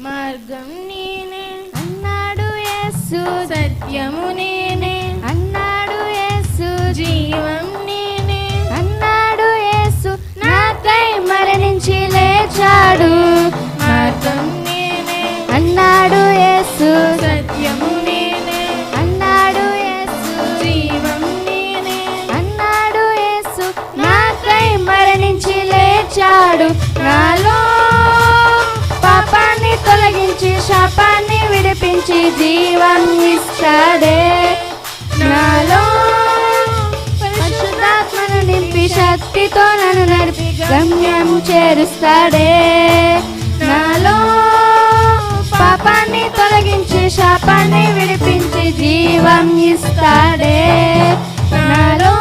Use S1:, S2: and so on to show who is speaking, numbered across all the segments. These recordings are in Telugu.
S1: మార్గం నేనే
S2: అన్నాడు యేసు.
S1: సత్యము నేనే
S2: మంచి
S1: జీవం
S2: ఇస్తాడే నాలో పరిశుద్ధాత్మను నింపి శక్తితో నన్ను నడిపి గమ్యం చేరుస్తాడే. నాలో పాపాన్ని తొలగించి శాపాన్ని విడిపించి జీవం ఇస్తాడే. నాలో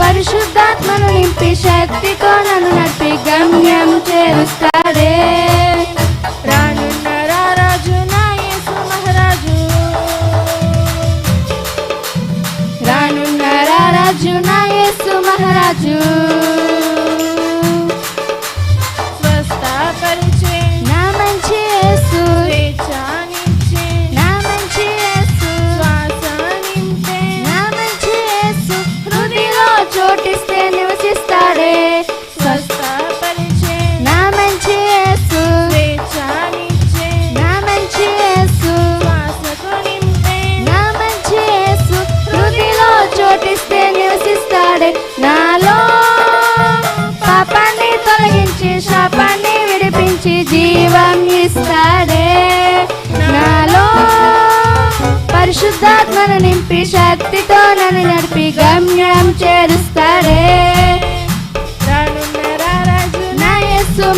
S2: పరిశుద్ధాత్మను నింపి శక్తితో నన్ను నడిపి గమ్యం చేరుస్తాడే.
S1: యేసు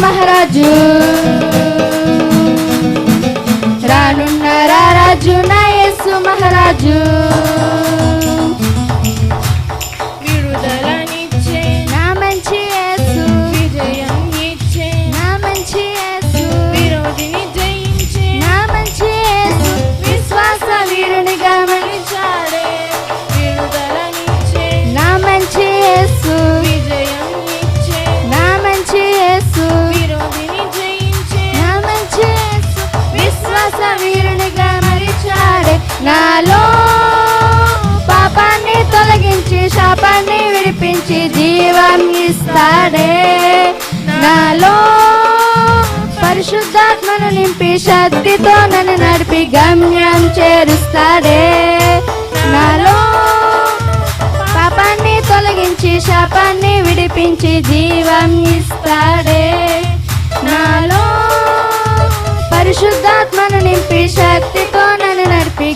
S1: మహారాజు.
S2: రానున్న
S1: రారాజు
S2: నా నాలో పాపాన్ని తొలగించి శాపాన్ని విడిపించి జీవం ఇస్తాడే. నాలో పరిశుద్ధాత్మను నింపి శక్తితో నన్ను నడిపి గమ్యం చేరుస్తాడే. నాలో పాపాన్ని తొలగించి శాపాన్ని విడిపించి జీవం ఇస్తాడే. నాలో పరిశుద్ధాత్మను నింపి శక్తితో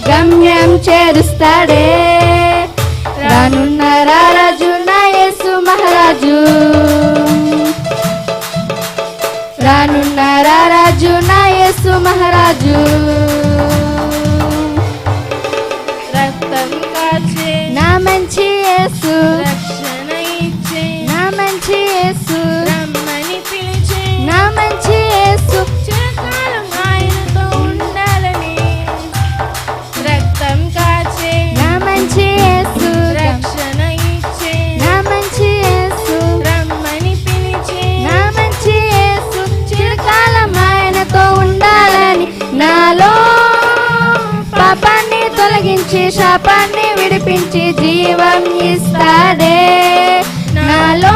S2: గమ్యం చేరుస్తాడే. రానున్న రారాజు నా యేసు మహారాజు. రానున్న రారాజు నా యేసు మహారాజు.
S1: రక్తం కాచే
S2: నా మంచి యేసు.
S1: రక్షణ ఇచ్చే
S2: నా మంచి యేసు. నుంచి శాపాన్ని విడిపించి జీవం ఇస్తాడే. నాలో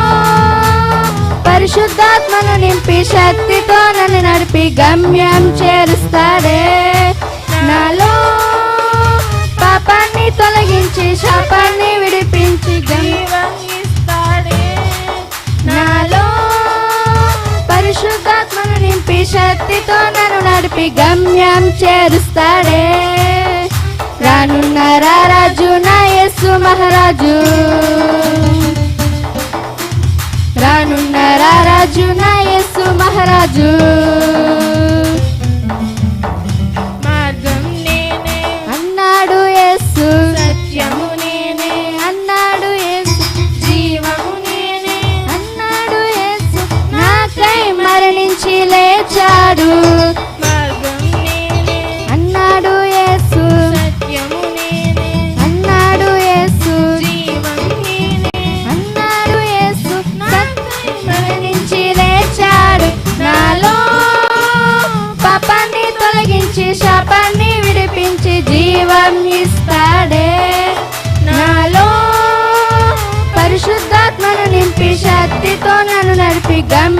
S2: పరిశుద్ధాత్మను నింపి శక్తితో నన్ను నడిపి గమ్యం చేరుస్తాడే. నాలో పాపాన్ని తొలగించి శాపాన్ని విడిపించి గమ్యం
S1: జీవం ఇస్తాడే.
S2: నాలో పరిశుద్ధాత్మను నింపి శక్తితో నన్ను నడిపి గమ్యం చేరుస్తాడే. రానున్న రారాజు నా యేసు మహారాజు. రానున్న రారాజు నా యేసు. మహారాజు
S1: మార్గం నేనే.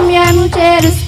S2: గమ్యం చేరుస్తా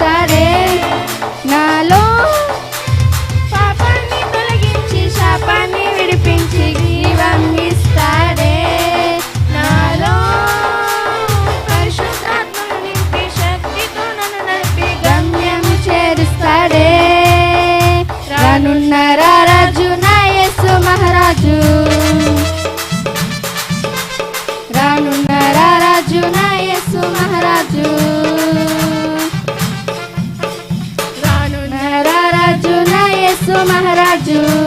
S2: Maharaj.